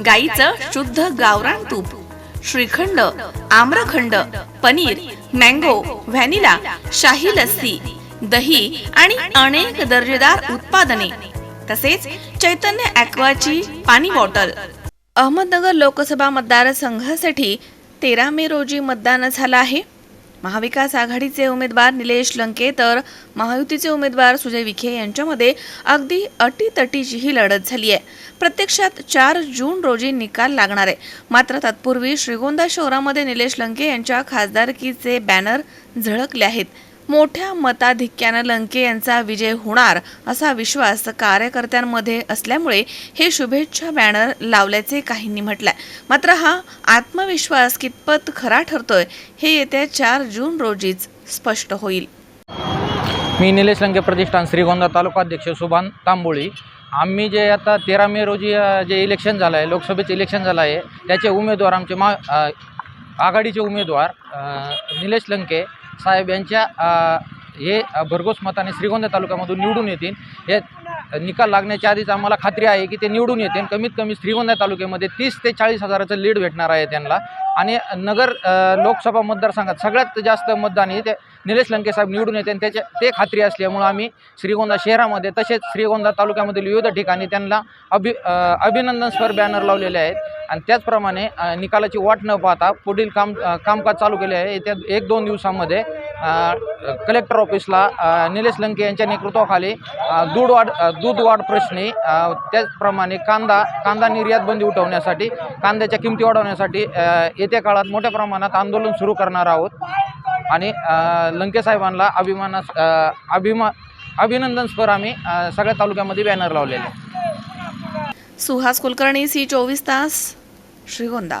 गाईचं शुद्ध गावरान तूप श्रीखंड आम्रखंड पनीर मँगो व्हॅनिला शाही लस्सी दही आणि अनेक दर्जेदार उत्पादने. तसेच चैतन्य ॲक्वाची पाणी बॉटल. अहमदनगर लोकसभा मतदारसंघासाठी तेरा मे रोजी मतदान झालं आहे. महाविकास आघाडीचे उमेदवार निलेश लंके तर महायुतीचे उमेदवार सुजय विखे यांच्यामध्ये अगदी अटीतटीची ही लढत झाली आहे. प्रत्यक्षात चार जून रोजी निकाल लागणार आहे. मात्र तत्पूर्वी श्रीगोंदा शहरामध्ये निलेश लंके यांच्या खासदारकीचे बॅनर झळकले आहेत. मोठ्या मताधिक्यानं लंके यांचा विजय होणार असा विश्वास कार्यकर्त्यांमध्ये असल्यामुळे हे शुभेच्छा बॅनर लावल्याचे काहींनी म्हटलंय. मात्र हा आत्मविश्वास कितपत खरा ठरतोय हे येत्या चार जून रोजीच स्पष्ट होईल. मी निलेश लंके प्रतिष्ठान श्रीगोंदा तालुका अध्यक्ष सुभान तांबोळी. आम्ही जे आता तेरा मे रोजी जे इलेक्शन झालं आहे लोकसभेचे इलेक्शन झालं आहे त्याचे उमेदवार आमचे मा आघाडीचे उमेदवार निलेश लंके साहेब यांच्या हे भरघोस मताने श्रीगोंदा तालुक्यामधून निवडून येतील. हे निकाल लागण्याच्या आधीच आम्हाला खात्री आहे की ते निवडून येते कमीत कमी श्रीगोंदा तालुक्यामध्ये तीस ते चाळीस हजाराचं लीड भेटणार आहे त्यांना. आणि नगर लोकसभा मतदारसंघात सगळ्यात जास्त मतदान हे ते निलेश लंकेसाहेब निवडून येते आणि त्याच्या ते खात्री असल्यामुळं आम्ही श्रीगोंदा शहरामध्ये तसेच श्रीगोंदा तालुक्यामधील विविध ठिकाणी त्यांना अभि अ, अभिनंदनस्वर बॅनर लावलेले आहेत. आणि त्याचप्रमाणे निकालाची वाट न पाहता पुढील काम कामकाज चालू केले आहे. येत्या एक दोन दिवसामध्ये कलेक्टर ऑफिसला निलेश लंके यांच्या नेतृत्वाखाली दूधवाड दूध वाढ दूध वाढ प्रश्नी त्याचप्रमाणे कांदा कांदा निर्यात बंदी उठवण्यासाठी कांद्याच्या किमती वाढवण्यासाठी येत्या काळात मोठ्या प्रमाणात आंदोलन सुरू करणार आहोत. आणि लंकेसाहेबांना अभिमानास अभिमा अभिनंदनस्पर आम्ही सगळ्या तालुक्यामध्ये बॅनर लावलेले. सुहास कुलकर्णी सी चोवीस तास श्रीगोंदा.